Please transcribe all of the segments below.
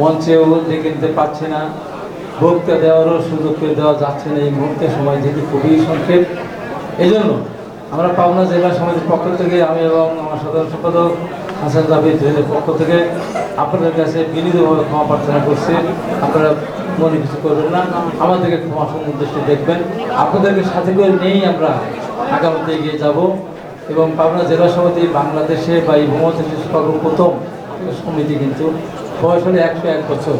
মঞ্চেও ডেকে নিতে পারছি না বক্তৃতা দেওয়ারও সুযোগ করে দেওয়া যাচ্ছে না এই মুহূর্তে, সময় যেহেতু খুবই সংক্ষেপ। এই জন্য আমরা পাবনা জেলা সমিতির পক্ষ থেকে আমি এবং আমার সাধারণ সম্পাদক হাসান জাবিদের পক্ষ থেকে আপনাদের কাছে বিনীতভাবে ক্ষমা প্রার্থনা করছি। আপনারা মনে কিছু করবেন না আমাদেরকে ক্ষমা সুনির্দিষ্ট দেখবেন। আপনাদেরকে সাথে করে নিয়েই আমরা আগামীতে এগিয়ে যাব এবং পাবনা জেলা সমিতি বাংলাদেশে বা এই ভূমধ্যদেশে সর্বপ্রথম সমিতি কিন্তু বয়স হলো একশো এক বছর।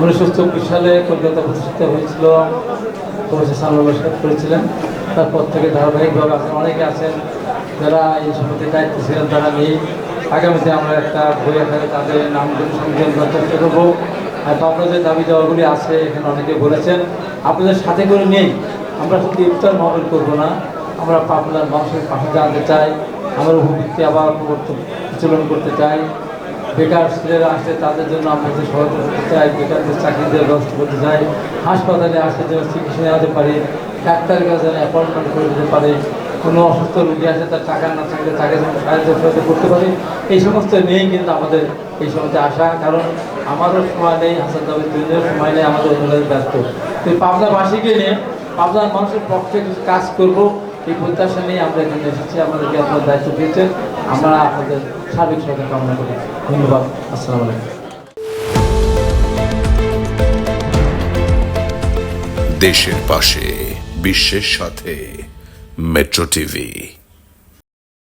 উনিশশো চব্বিশ সালে কলকাতা প্রতিষ্ঠিত হয়েছিল। প্রফেসর সানুল্লাহ সাহেব করেছিলেন। তারপর থেকে ধারাবাহিকভাবে আছেন, অনেকে আছেন যারা এই সমিতির দায়িত্ব ছিলেন, তারা নেই আগামীতে আমরা একটা বই আকারে তাদের নাম সংযোজন করার চেষ্টা করব। আর যে দাবি দেওয়াগুলি আছে, এখানে অনেকে বলেছেন, আপনাদের সাথে করে নেই। আমরা শুধু ইফতার মহল করব না। আমরা পাবনার মানুষের পাশে জানতে চাই। আমরা উপবৃত্তি আবার প্রচলন করতে চাই। বেকার ছেলেরা আসলে তাদের জন্য আমরা যে সহায়তা করতে চাই, বেকারদের চাকরি দেওয়ার ব্যবস্থা করতে চাই, হাসপাতালে আসলে যেন চিকিৎসা নেওয়াতে পারে, ডাক্তারের কাছে যেন অ্যাপয়েন্টমেন্ট করে দিতে পারে, কোনো অসুস্থ রোগী আছে তার টাকা না থাকলে তাকে যেন সাহায্য সহায়তা করতে পারে, এই সমস্ত নিয়েই কিন্তু আমাদের এই সময়তে আসা কারণ আমারও সময় নেই, হাসান দাবির দুজনের সময় নেই, আমাদের অন্যদের ব্যস্ত। তো পাবনাবাসীকে নিয়ে পাবনার মানুষের পক্ষে কিছু কাজ করব, এই প্রত্যাশা নিয়ে আমরা এখানে এসেছি। আমাদেরকে আপনার দায়িত্ব দিয়েছেন। আমরা আপনাদের সার্বিক সহায়তা কামনা করি। ধন্যবাদ। আসসালামু আলাইকুম। দেশের পাশে, বিশ্বের সাথে, মেট্রো টিভি।